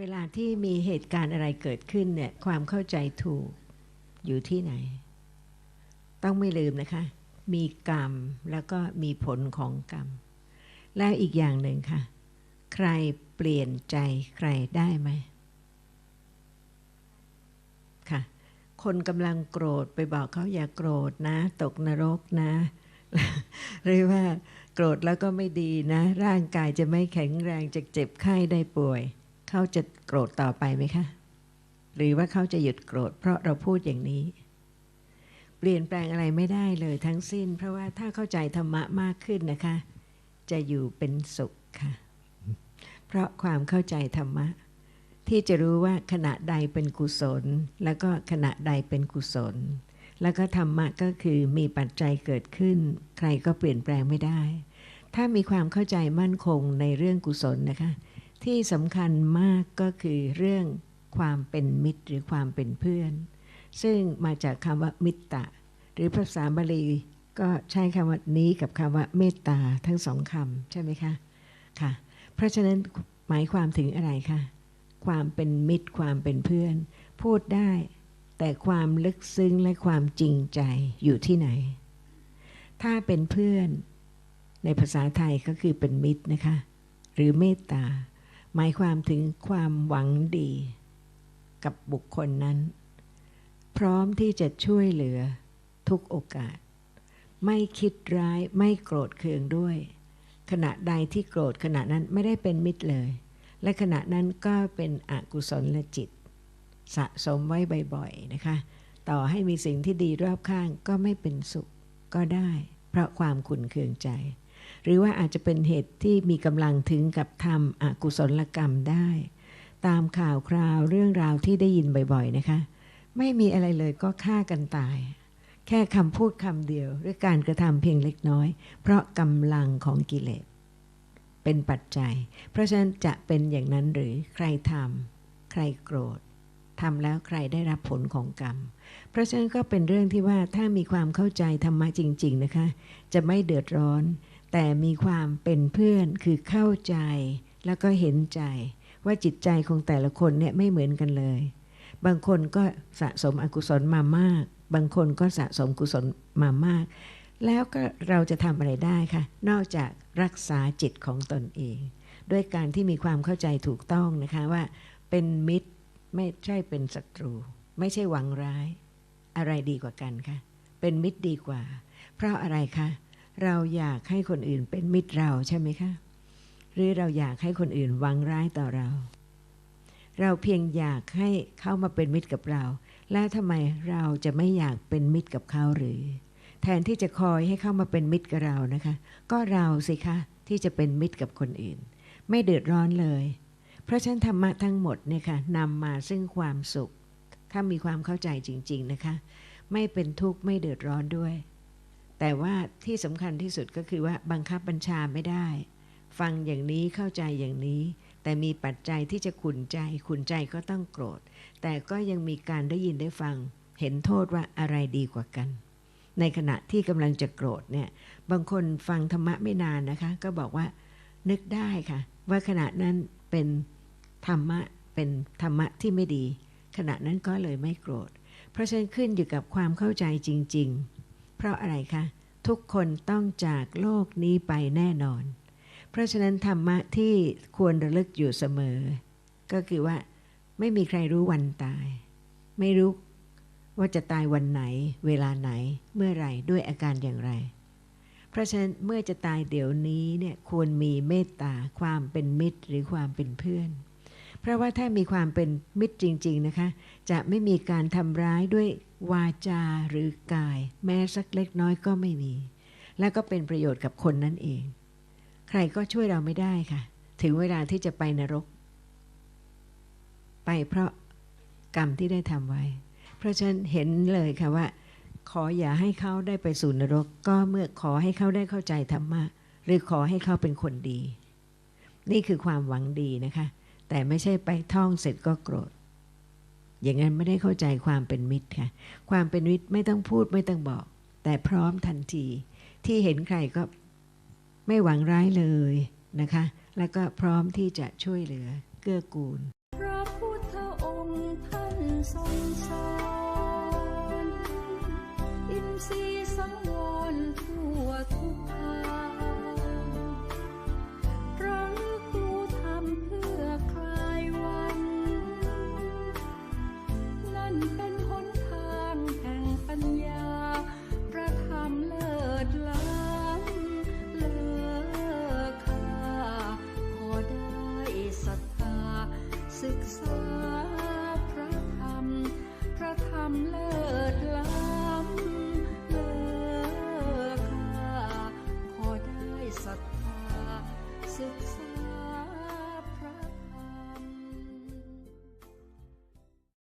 เวลาที่มีเหตุการณ์อะไรเกิดขึ้นเนี่ยความเข้าใจถูกอยู่ที่ไหน ต้องไม่ลืมนะคะ มีกรรมแล้วก็มีผลของกรรม แล้วอีกอย่างหนึ่งค่ะ ใครเปลี่ยนใจใครได้ไหมค่ะ คนกำลังโกรธไปบอกเขาอย่าโกรธนะ ตกนรกนะหรือว่าโกรธแล้วก็ไม่ดีนะ ร่างกายจะไม่แข็งแรงจะเจ็บไข้ได้ป่วย เขาจะโกรธต่อไปไหมคะ หรือว่าเขาจะหยุดโกรธ เพราะเราพูดอย่างนี้ เปลี่ยนแปลงอะไรไม่ได้เลยทั้งสิ้น เพราะว่าถ้าเข้าใจธรรมะมากขึ้นนะคะ จะอยู่เป็นสุขค่ะ เพราะความเข้าใจธรรมะ ที่จะรู้ว่าขณะใดเป็นกุศล แล้วก็ขณะใดเป็นกุศล แล้วก็ธรรมะก็คือมีปัจจัยเกิดขึ้น ใครก็เปลี่ยนแปลงไม่ได้ ถ้ามีความเข้าใจมั่นคงในเรื่องกุศลนะคะ ที่สำคัญมากก็คือเรื่องความเป็นมิตรหรือความเป็นเพื่อน ซึ่งมาจากคำว่ามิตตะ หรือภาษาบาลีก็ใช้คำว่านี้กับคำว่าเมตตาทั้งสองคำใช่ไหมคะค่ะ เพราะฉะนั้นหมายความถึงอะไรคะความเป็นมิตรความเป็นเพื่อน พูดได้ แต่ความลึกซึ้งและความจริงใจอยู่ที่ไหน ถ้าเป็นเพื่อน ในภาษาไทยก็คือเป็นมิตรนะคะ หรือเมตตา หมายความถึงความหวังดี กับบุคคลนั้น พร้อมที่จะช่วยเหลือทุกโอกาส ไม่คิดร้ายไม่โกรธเคืองด้วย ขณะใดที่โกรธขณะนั้นไม่ได้เป็นมิตรเลย และขณะนั้นก็เป็นอกุศลลจิต สะสมไว้บ่อยๆนะคะ ต่อให้มีสิ่งที่ดีรอบข้างก็ไม่เป็นสุขก็ได้ เพราะความขุนเคืองใจ หรือว่าอาจจะเป็นเหตุที่มีกำลังถึงกับทำอกุศลกรรมได้ ตามข่าวคราวเรื่องราวที่ได้ยินบ่อยๆนะคะ ไม่มีอะไรเลยก็ฆ่ากันตาย แค่คำพูดคำเดียว หรือการกระทำเพียงเล็กน้อย เพราะกำลังของกิเลสเป็นปัจจัย เพราะฉะนั้นจะเป็นอย่างนั้นหรือใครทำใครโกรธทำแล้วใครได้รับผลของกรรม เพราะฉะนั้นก็เป็นเรื่องที่ว่าถ้ามีความเข้าใจธรรมะจริง ๆ นะคะ จะไม่เดือดร้อน แต่มีความเป็นเพื่อนคือเข้าใจ แล้วก็เห็นใจ ว่าจิตใจของแต่ละคนเนี่ยไม่เหมือนกันเลย บางคนก็สะสมอกุศลมามาก บางคนก็สะสมกุศลมามาก แล้วก็เราจะทำอะไรได้คะนอกจากรักษาจิตของตนเอง ด้วยการที่มีความเข้าใจถูกต้องนะคะว่า เป็นมิตรไม่ใช่เป็นศัตรู ไม่ใช่หวังร้าย อะไรดีกว่ากันคะเป็นมิตรดีกว่า เพราะอะไรคะ เราอยากให้คนอื่นเป็นมิตรเราใช่ไหมคะ หรือเราอยากให้คนอื่นหวังร้ายต่อเรา เราเพียงอยากให้เข้ามาเป็นมิตรกับเรา แล้วทำไมเราจะไม่อยากเป็นมิตรกับเขาหรือ แทนที่จะคอยให้เข้ามาเป็นมิตรกับเรานะคะ ก็เราสิคะที่จะเป็นมิตรกับคนอื่น ไม่เดือดร้อนเลย เพราะฉะนั้นธรรมะทั้งหมดเนี่ยค่ะนำมาซึ่งความสุข ถ้ามีความเข้าใจจริง ๆนะคะ ไม่เป็นทุกข์ไม่เดือดร้อนด้วย แต่ว่าที่สำคัญที่สุดก็คือว่าบังคับบัญชาไม่ได้ ฟังอย่างนี้เข้าใจอย่างนี้ แต่มีปัจจัยที่จะขุนใจ ขุนใจก็ต้องโกรธ แต่ก็ยังมีการได้ยินได้ฟัง เห็นโทษว่าอะไรดีกว่ากัน ในขณะที่กำลังจะโกรธเนี่ย บางคนฟังธรรมะไม่นานนะคะ ก็บอกว่า นึกได้ค่ะ ว่าขณะนั้นเป็นธรรมะเป็นธรรมะที่ไม่ดี ขณะนั้นก็เลยไม่โกรธ เพราะฉะนั้นขึ้นอยู่กับความเข้าใจจริง ๆ ราะอะไรคะ ทุกคนต้องจากโลกนี้ไปแน่นอน เพราะฉะนั้นธรรมะที่ควรระลึกอยู่เสมอ ก็คือว่า ไม่มีใครรู้วันตาย ไม่รู้ว่าจะตายวันไหน เวลาไหน เมื่อไรด้วยอาการอย่างไร เพราะฉะนั้นเมื่อจะตายเดี๋ยวนี้เนี่ยควรมีเมตตาความเป็นมิตรหรือความเป็นเพื่อน เพราะว่าถ้ามีความเป็นมิตรจริง ๆนะคะ จะไม่มีการทำร้ายด้วยวาจาหรือกาย แม้สักเล็กน้อยก็ไม่มี และก็เป็นประโยชน์กับคนนั่นเอง ใครก็ช่วยเราไม่ได้ค่ะ ถึงเวลาที่จะไปนรก ไปเพราะกรรมที่ได้ทำไว้ เพราะฉะนั้นเห็นเลยค่ะว่า ขออย่าให้เขาได้ไปสู่นรก ก็เมื่อขอให้เขาได้เข้าใจธรรมะ หรือขอให้เขาเป็นคนดี นี่คือความหวังดีนะคะ แต่ไม่ใช่ไปท่องเสร็จก็โกรธ อย่างนั้นไม่ได้เข้าใจความเป็นมิตรค่ะ ความเป็นมิตรไม่ต้องพูดไม่ต้องบอก แต่พร้อมทันที ที่เห็นใครก็ไม่หวังร้ายเลยนะคะ แล้วก็พร้อมที่จะช่วยเหลือเกื้อกูล พระพุทธองค์ท่านทรงสอนอินทรี